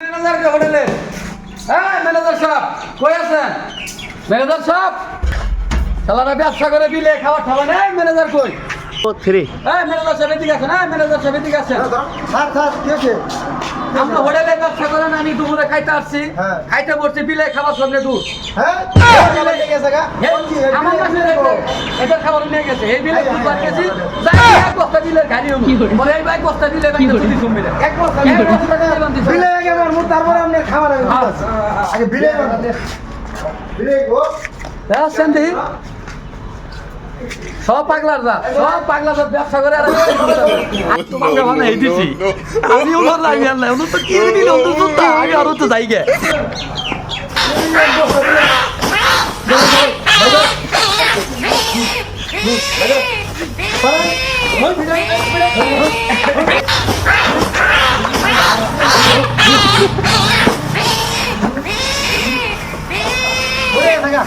ম্যানেজারকে হোটেলে হ্যাঁ ম্যানেজার সাহেব কই আছেন? ম্যানেজার সাহেব শালারা ব্যবসা করে দিলে খাবার খাওয়া নেই ম্যানেজার কই? থ্রি। হ্যাঁ ম্যানেজার সাহেব এদিকে আছেন হ্যাঁ ম্যানেজার সাহেব এদিকে আছেন স্যার স্যার কি হয়েছে আমরা হোটেলে ব্যবসা করেন আমি দুপুরে খাইতে আসছি। হ্যাঁ। খাইতে বসছি বিলে খাবার সঙ্গে দুধ হ্যাঁ? আমার কাছে এটা খাবার নিয়ে গেছে। এই বিলে গেছি। এক বস্তা বিলে গাড়ি হলো। বলে এই ভাই বস্তা বিলে এক বস্তা বিলে আগে মারবো, তারপরে আপনার খাবার আগে হ্যাঁ। আগে বিলে বিলে গো। আসছেন দেখি সব পাগলার দা সব পাগলার দা ব্যবসা করে আর তোমাকে ভালো এই দিছি আমি ওনার লাগি আর ওনার তো দিল আরও যাই গে। গা।